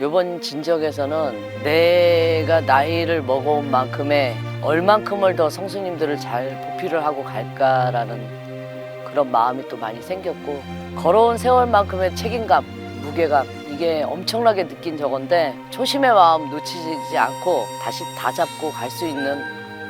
이번 진적에서는 내가 나이를 먹어온 만큼의 얼만큼을 더 성수님들을 잘 보필을 하고 갈까라는 그런 마음이 또 많이 생겼고 걸어온 세월만큼의 책임감, 무게감 이게 엄청나게 느낀 저건데 초심의 마음 놓치지 않고 다시 다 잡고 갈 수 있는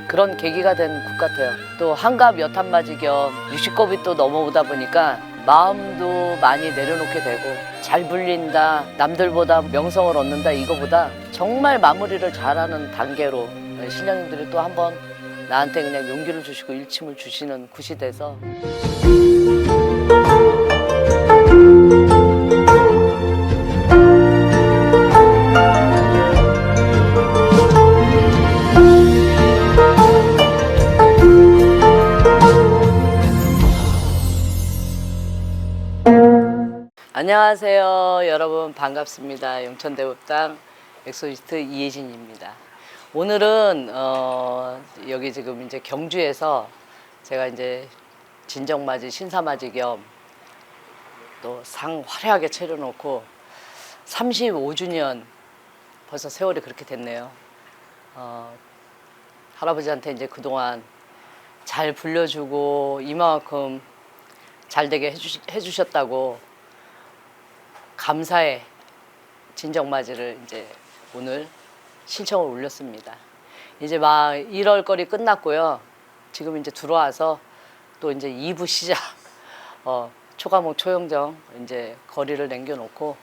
그런 계기가 된 국 같아요. 또 한갑 여탄맞이 겸 60겁이 또 넘어오다 보니까 마음도 많이 내려놓게 되고 잘 불린다 남들보다 명성을 얻는다 이거보다 정말 마무리를 잘하는 단계로 신령님들이 또 한 번 나한테 그냥 용기를 주시고 일침을 주시는 굿이 돼서 안녕하세요 여러분. 반갑습니다. 용천대법당 엑소시스트 이혜진입니다. 오늘은 어, 여기 지금 이제 경주에서 제가 이제 진정맞이 신사맞이 겸 또 상 화려하게 차려놓고 35주년 벌써 세월이 그렇게 됐네요. 어, 할아버지한테 이제 그동안 잘 불려주고 이만큼 잘 되게 해주, 해주셨다고 감사의 진정맞이를 이제 오늘 신청을 올렸습니다. 이제 막 1월 거리 끝났고요. 지금 이제 들어와서 또 이제 2부 시작. 어, 초과목 초영정 이제 거리를 남겨놓고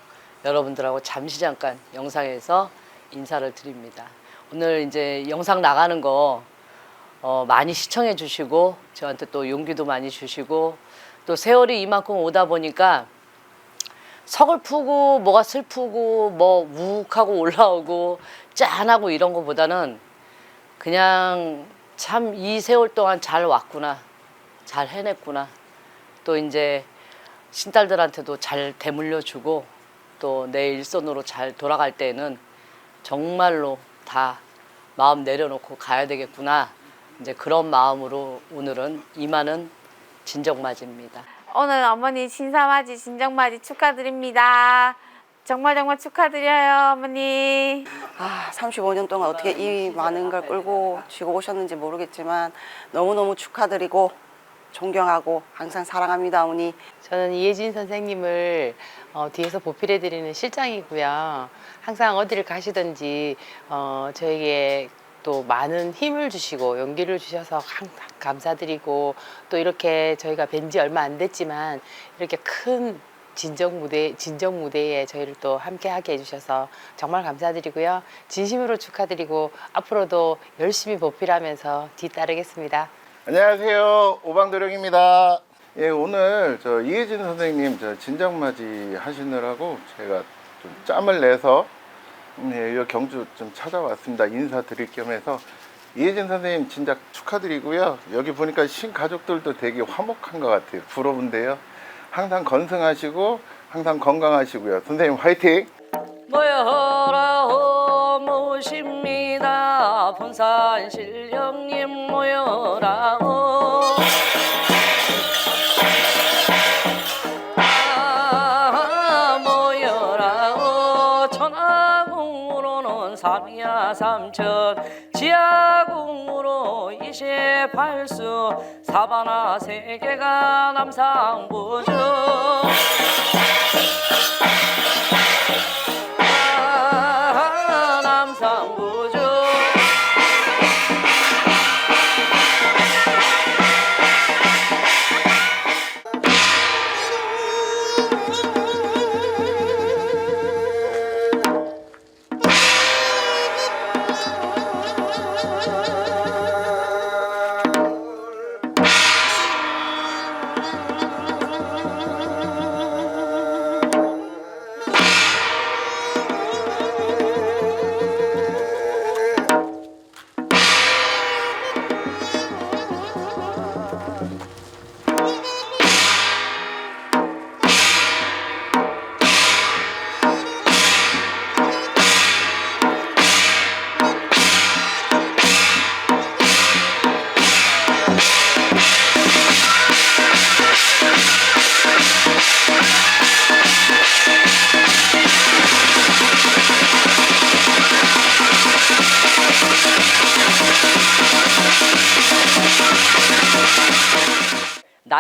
여러분들하고 잠시 잠깐 영상에서 인사를 드립니다. 오늘 이제 영상 나가는 거 어, 많이 시청해 주시고 저한테 또 용기도 많이 주시고 또 세월이 이만큼 오다 보니까 서글프고 뭐가 슬프고 뭐 우욱하고 올라오고 짠하고 이런 거보다는 그냥 참 이 세월 동안 잘 왔구나 잘 해냈구나 또 이제 신딸들한테도 잘 대물려 주고 또 내 일선으로 잘 돌아갈 때는 정말로 다 마음 내려놓고 가야 되겠구나 이제 그런 마음으로 오늘은 임하는 진정맞이입니다. 오늘 어머니 신사맞이 진정맞이 축하드립니다. 정말 정말 축하드려요 어머니. 아, 35년 동안 어떻게 이 많은 걸 끌고 쥐고 오셨는지 모르겠지만 너무너무 축하드리고 존경하고 항상 사랑합니다, 어머니. 저는 이혜진 선생님을 어, 뒤에서 보필해드리는 실장이고요. 항상 어디를 가시든지 어, 저에게 또 많은 힘을 주시고 용기를 주셔서 항상 감사드리고 또 이렇게 저희가 뵌 지 얼마 안 됐지만 이렇게 큰 진정 무대 진정 무대에 저희를 또 함께 하게 해주셔서 정말 감사드리고요. 진심으로 축하드리고 앞으로도 열심히 보필하면서 뒤따르겠습니다. 안녕하세요. 오방도령입니다. 예, 오늘 저 이혜진 선생님 저 진정맞이 하시느라고 제가 좀 짬을 내서 예, 이 경주 좀 찾아왔습니다. 인사드릴 겸 해서 이혜진 선생님 진짜 축하드리고요. 여기 보니까 신가족들도 되게 화목한 것 같아요. 부러운데요. 항상 건승하시고 항상 건강하시고요. 선생님 화이팅! 모여라 모십니다 본산 신령님 모여라 아, 지하궁으로 이십팔수 사바나 세계가 남상부중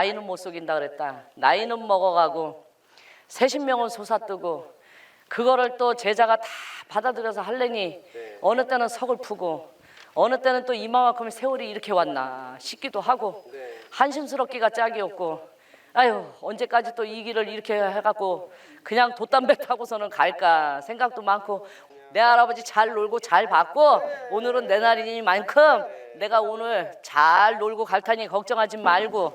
나이는 못 속인다 그랬다. 나이는 먹어가고 새신명은 솟아뜨고 그거를 또 제자가 다 받아들여서 할래니 어느 때는 서글프고 어느 때는 또 이만큼 세월이 이렇게 왔나 싶기도 하고 한심스럽기가 짝이 없고 아유 언제까지 또 이 길을 이렇게 해갖고 그냥 돛담배 타고서는 갈까 생각도 많고 내 할아버지 잘 놀고 잘 받고 오늘은 내 날이니만큼 내가 오늘 잘 놀고 갈 테니 걱정하지 말고.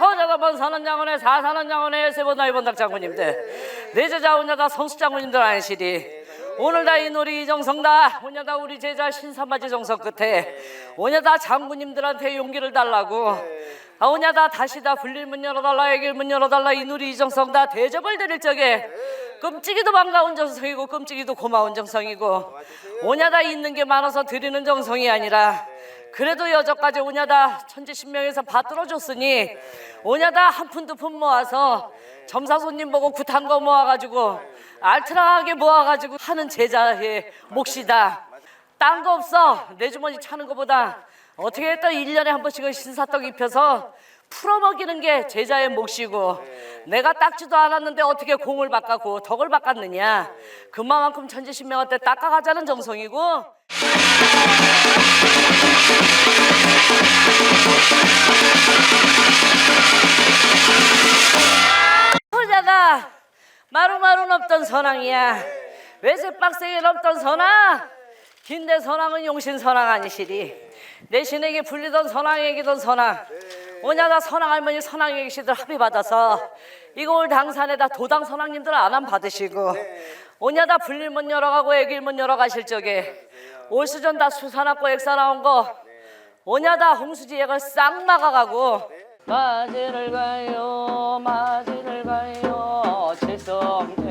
허자다번 사는 장원에 사사는 장원에 열세번 나이번 닭 장군님들. 내 제자 오냐다 성수 장군님들 안시리 오늘 다 이 놀이 이정성다. 오냐다 우리 제자 신사맞이 정성 끝에. 오냐다 장군님들한테 용기를 달라고. 아 오냐다 다시 다 불릴 문 열어달라 애길 문 열어달라 이 놀이 이정성 다. 대접을 드릴 적에 끔찍이도 반가운 정성이고 끔찍이도 고마운 정성이고 오냐다 있는 게 많아서 드리는 정성이 아니라 그래도 여저까지 오냐다 천지신명에서 받들어 줬으니 오냐다 한 푼 두 푼 모아서 점사 손님 보고 굿한 거 모아가지고 알트라하게 모아가지고 하는 제자의 몫이다. 딴 거 없어. 내 주머니 차는 거보다 어떻게 했다 일년에 한 번씩은 신사떡 입혀서 풀어먹이는 게 제자의 몫이고 내가 닦지도 않았는데 어떻게 공을 바꿨고 덕을 바꿨느냐. 그만큼 천지신명한테 닦아가자는 정성이고. 호자가 마루마루 없던 선왕이야. 외세박스에 없던 선왕? 긴대 선왕은 용신 선왕 아니시리. 내 신에게 불리던 선왕에게던 선왕. 오냐다 선왕 할머니 선왕에게 시들 합의 받아서 이걸 당산에다 도당 선왕님들 안함 받으시고 오냐다 불릴문 열어가고 애길문 열어가실 적에 올 수전 다 수산학고 액사 나온 거 오냐다 홍수지 액을 싹 막아가고 맞이를 가요 맞이를 가요 최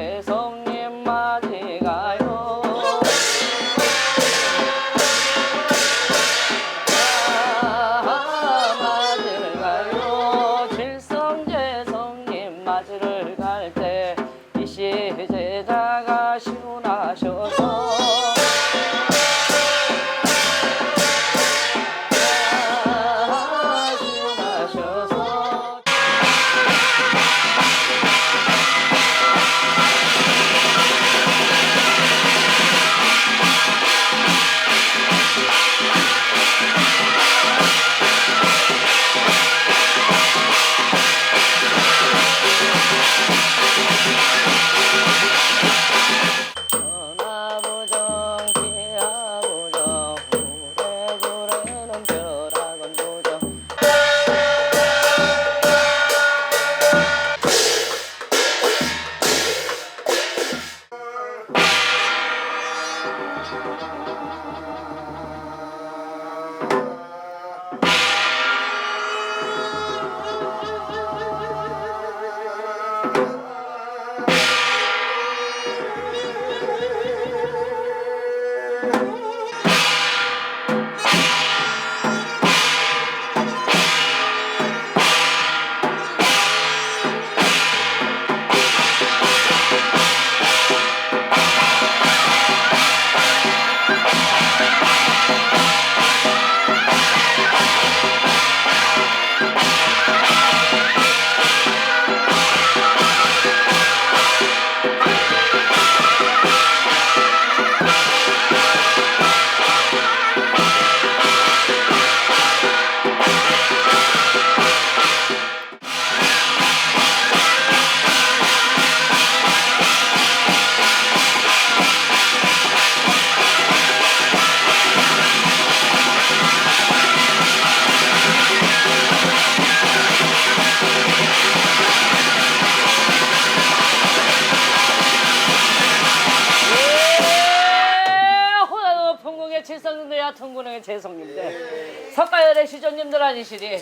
가열의 시전님들 아니시리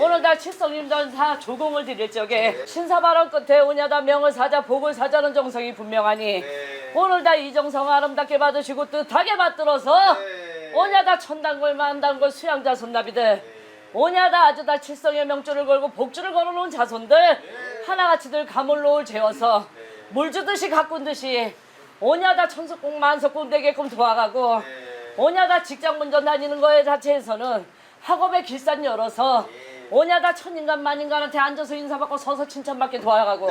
오늘 다 칠성님들 다 조공을 드릴 적에 신사발언 끝에 오냐다 명을 사자 복을 사자는 정성이 분명하니 오늘 다 이 정성 아름답게 받으시고 뜻하게 받들어서 오냐다 천당골 만당골 수양자 손나비들 오냐다 아주다 칠성의 명줄을 걸고 복주를 걸어놓은 자손들 하나같이들 가물로울 재워서 물 주듯이 가꾼 듯이 오냐다 천석궁 만석궁 되게끔 도와가고 오냐다 직장 문전 다니는 거에 자체에서는 학업의 길산 열어서 오냐다 천인간 만인간한테 앉아서 인사받고 서서 칭찬받게 도와가고.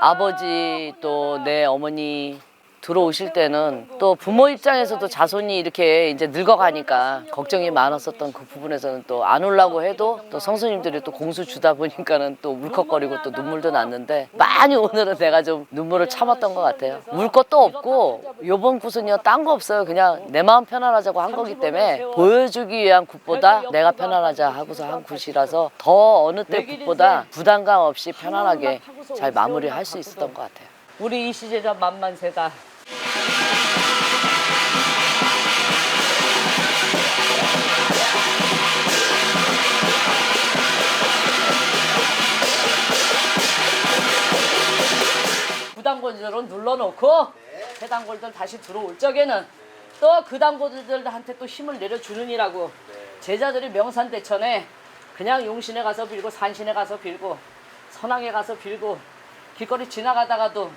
아버지 또 내 어머니 들어오실 때는 또 부모 입장에서도 자손이 이렇게 이제 늙어가니까 걱정이 많았었던 그 부분에서는 또안 오려고 해도 또 성수님들이 또 공수 주다 보니까는 또 울컥거리고 또 눈물도 났는데 많이 오늘은 내가 좀 눈물을 참았던 것 같아요. 울 것도 없고 요번 굿은요 딴 거 없어요. 그냥 내 마음 편안하자고 한 거기 때문에 보여주기 위한 굿보다 내가 편안하자 하고서 한 굿이라서 더 어느 때 굿보다 부담감 없이 편안하게 잘 마무리할 수 있었던 것 같아요. 우리 이 시제자 만만세다. 부당골들은 눌러놓고 해당골들 다시 들어올 적에는 또그 당골들한테 또 힘을 내려주느니라고 제자들이 명산대천에 그냥 용신에 가서 빌고 산신에 가서 빌고 선왕에 가서 빌고 길거리 지나가다가도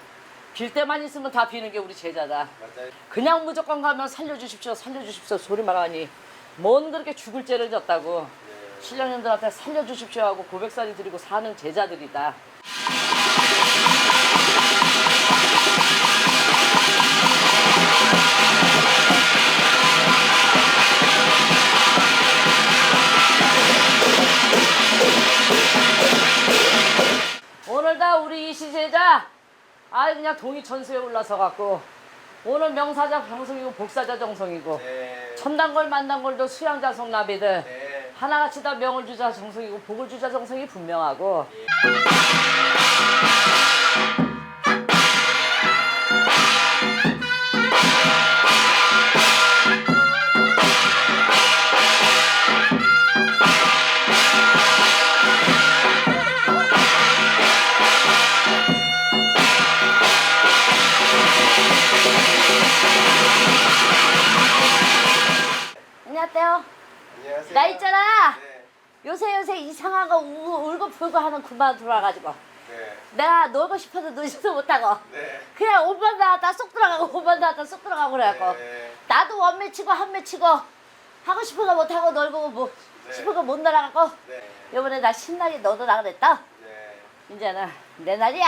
빌 때만 있으면 다 비는 게 우리 제자다. 그냥 무조건 가면 살려주십시오, 살려주십시오 소리만 하니 뭔 그렇게 죽을 죄를 졌다고 신령님들한테 살려주십시오 하고 고백사리 드리고 사는 제자들이다. 오늘 다 우리 이 시제자 아 그냥 동이 천수에 올라서 갖고 오늘 명사자 방송이고 복사자 정성이고 천단골 만단골도 수양자성 나비들 하나같이 다 명을 주자 정성이고 복을 주자 정성이 분명하고 안녕하세요. 안녕하세요. 나 있잖아. 네. 요새 요새 이상한 거 우, 울고 불고 하는 그만 들어와가지고 네. 내가 놀고 싶어도 놀지도 못하고 네. 그냥 옷만 나왔다 쏙 들어가고 옷만 나왔다 쏙 들어가고 그래갖고 네. 나도 원매 치고 한매 치고 하고 싶은 거 못하고 놀고 뭐 네. 싶은 거 못 놀아갖고 네. 이번에 나 신나게 놀더라 그랬다 네. 이제는 내 날이야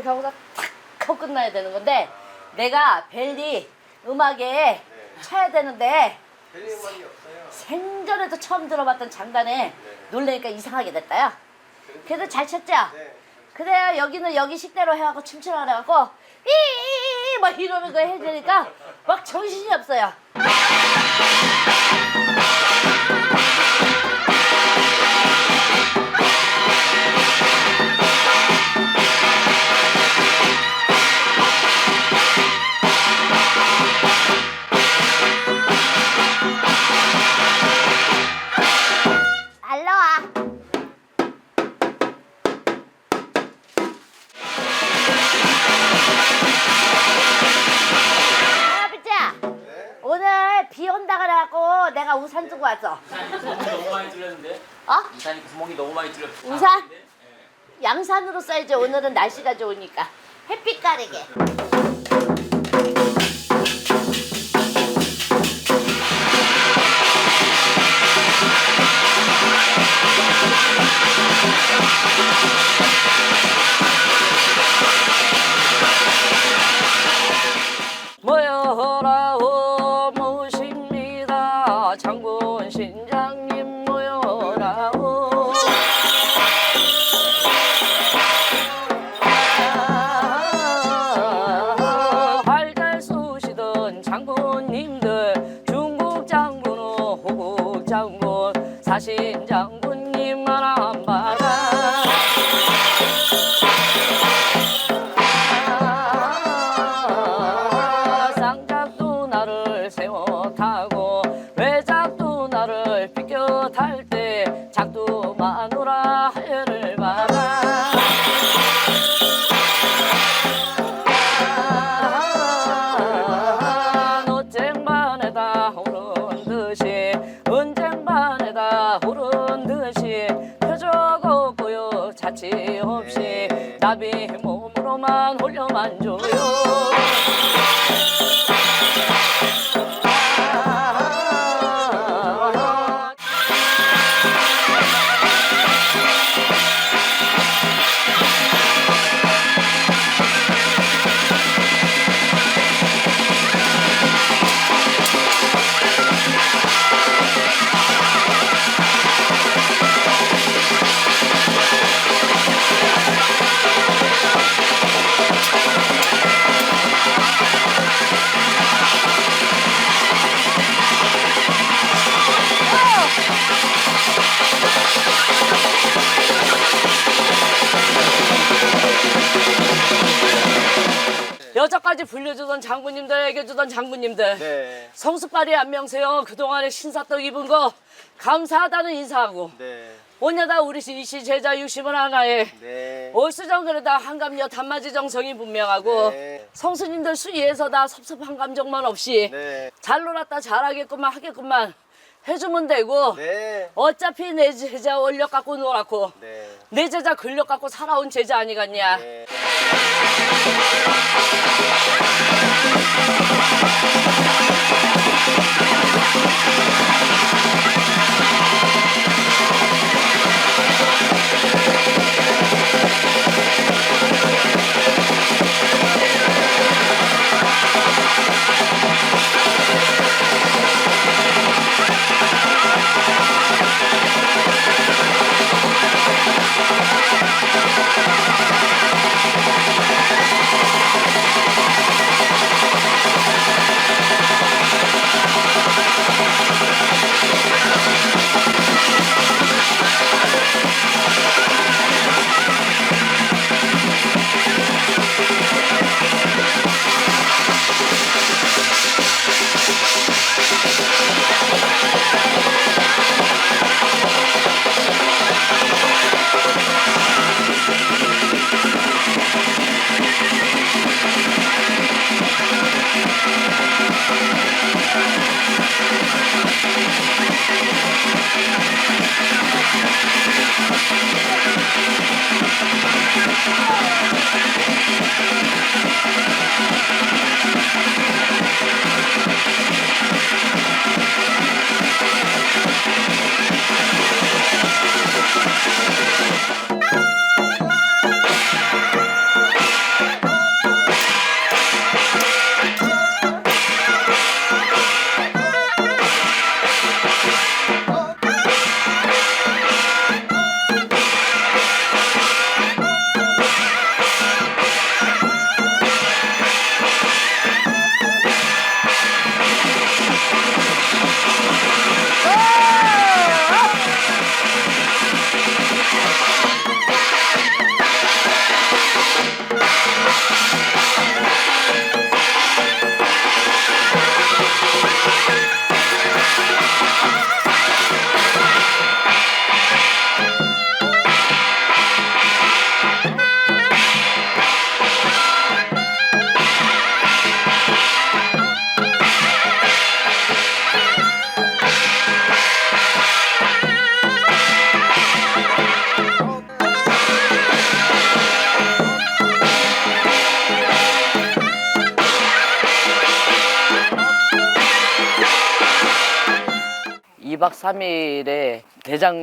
이렇게 하고서 탁 하고 끝나야 되는 건데 내가 벨리 음악에 쳐야 되는데 벨리 음악이 없어요. 생전에도 처음 들어봤던 장단에 놀래니까 이상하게 됐다요. 그래도 잘 쳤죠? 네. 그래야 여기는 여기 식대로 해갖고 춤추라 그래갖고 이막 이러면서 해주니까 막 정신이 없어요. 비 온다 그래갖고 내가 우산 두고 왔어. 구멍이 너무 많이 뚫렸는데? 어? 우산이 구멍이 너무 많이 뚫렸어. 우산? 양산으로 써야지 오늘은 날씨가 좋으니까 햇빛 가리게. 장군 사신 장군님 만한 발. 불려주던 장군님들 애겨주던 장군님들 네. 성수파리 안 명세요 그동안에 신사떡 입은 거 감사하다는 인사하고 네. 오냐다 우리 이시 제자 유심은 하나에 네. 올수정 그래다 한감여 단마지 정성이 분명하고 네. 성수님들 수위에서 다 섭섭한 감정만 없이 네. 잘 놀았다 잘하겠구만 하겠구만 해주면 되고 네. 어차피 내 제자 원력 갖고 놀았고 네. 내 제자 근력 갖고 살아온 제자 아니겠냐 네.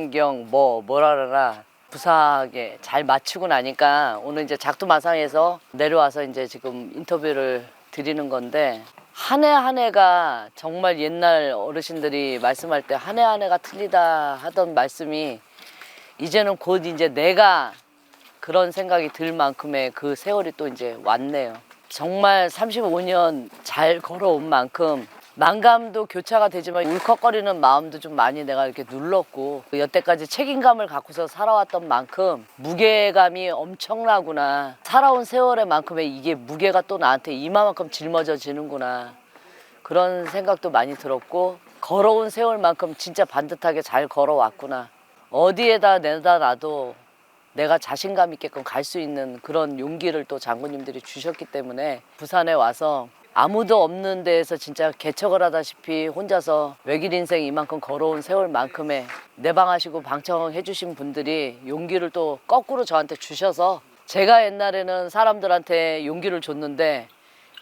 대장경 뭐 뭐라라 부사하게 잘 마치고 나니까 오늘 이제 작두마상에서 내려와서 이제 지금 인터뷰를 드리는 건데 한 해 한 해가 정말 옛날 어르신들이 말씀할 때 한 해 한 해가 틀리다 하던 말씀이 이제는 곧 이제 내가 그런 생각이 들 만큼의 그 세월이 또 이제 왔네요. 정말 35년 잘 걸어온 만큼 만감도 교차가 되지만 울컥거리는 마음도 좀 많이 내가 이렇게 눌렀고 여태까지 책임감을 갖고서 살아왔던 만큼 무게감이 엄청나구나. 살아온 세월의 만큼의 이게 무게가 또 나한테 이마만큼 짊어져지는구나. 그런 생각도 많이 들었고 걸어온 세월만큼 진짜 반듯하게 잘 걸어왔구나. 어디에다 내다 놔도 내가 자신감 있게끔 갈 수 있는 그런 용기를 또 장군님들이 주셨기 때문에 부산에 와서 아무도 없는 데에서 진짜 개척을 하다시피 혼자서 외길 인생 이만큼 걸어온 세월만큼의 내방하시고 방청해 주신 분들이 용기를 또 거꾸로 저한테 주셔서 제가 옛날에는 사람들한테 용기를 줬는데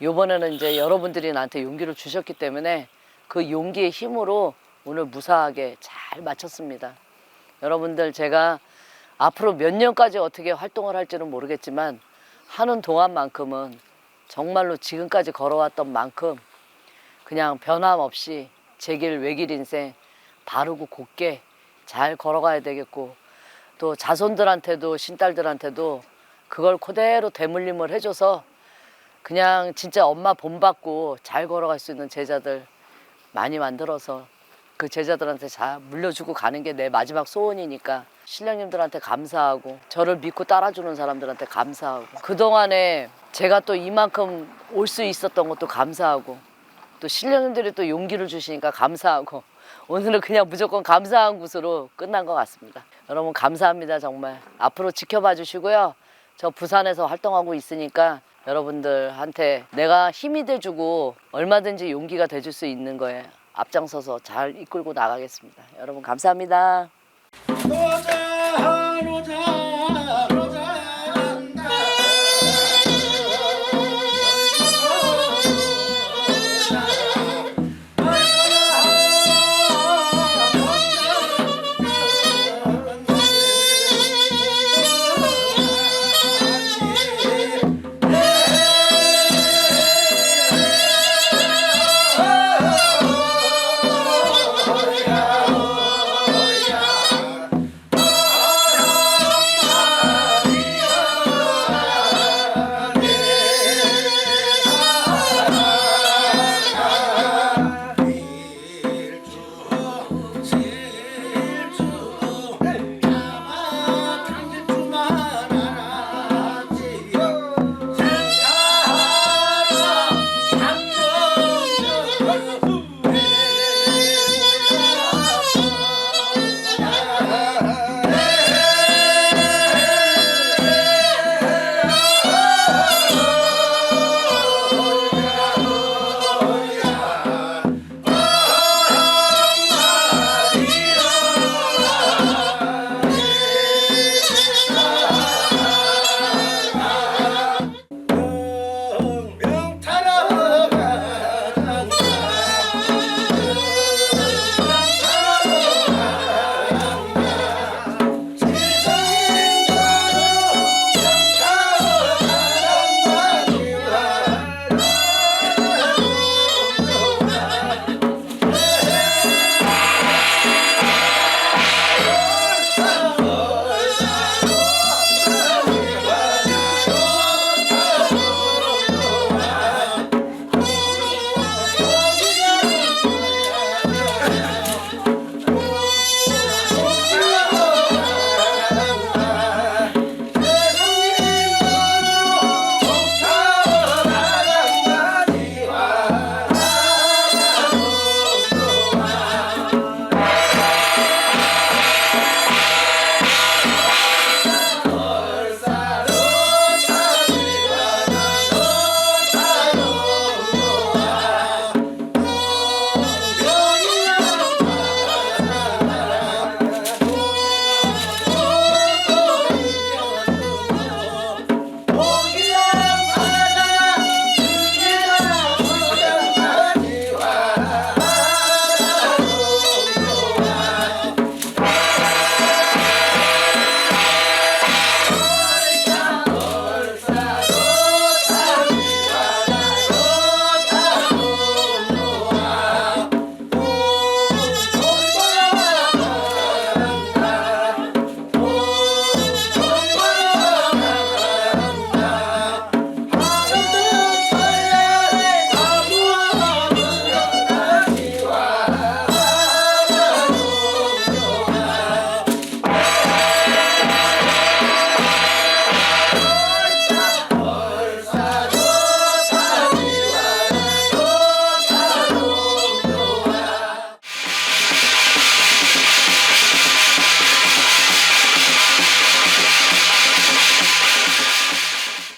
요번에는 이제 여러분들이 나한테 용기를 주셨기 때문에 그 용기의 힘으로 오늘 무사하게 잘 마쳤습니다. 여러분들 제가 앞으로 몇 년까지 어떻게 활동을 할지는 모르겠지만 하는 동안만큼은 정말로 지금까지 걸어왔던 만큼 그냥 변함없이 제 길 외길 인생 바르고 곱게 잘 걸어가야 되겠고 또 자손들한테도 신딸들한테도 그걸 그대로 대물림을 해줘서 그냥 진짜 엄마 본받고 잘 걸어갈 수 있는 제자들 많이 만들어서 그 제자들한테 잘 물려주고 가는 게 내 마지막 소원이니까 신령님들한테 감사하고 저를 믿고 따라주는 사람들한테 감사하고 그동안에 제가 또 이만큼 올 수 있었던 것도 감사하고 또 신령님들이 또 용기를 주시니까 감사하고 오늘은 그냥 무조건 감사한 곳으로 끝난 것 같습니다. 여러분 감사합니다 정말 앞으로 지켜봐 주시고요. 저 부산에서 활동하고 있으니까 여러분들한테 내가 힘이 돼주고 얼마든지 용기가 돼줄 수 있는 거에 앞장서서 잘 이끌고 나가겠습니다. 여러분 감사합니다.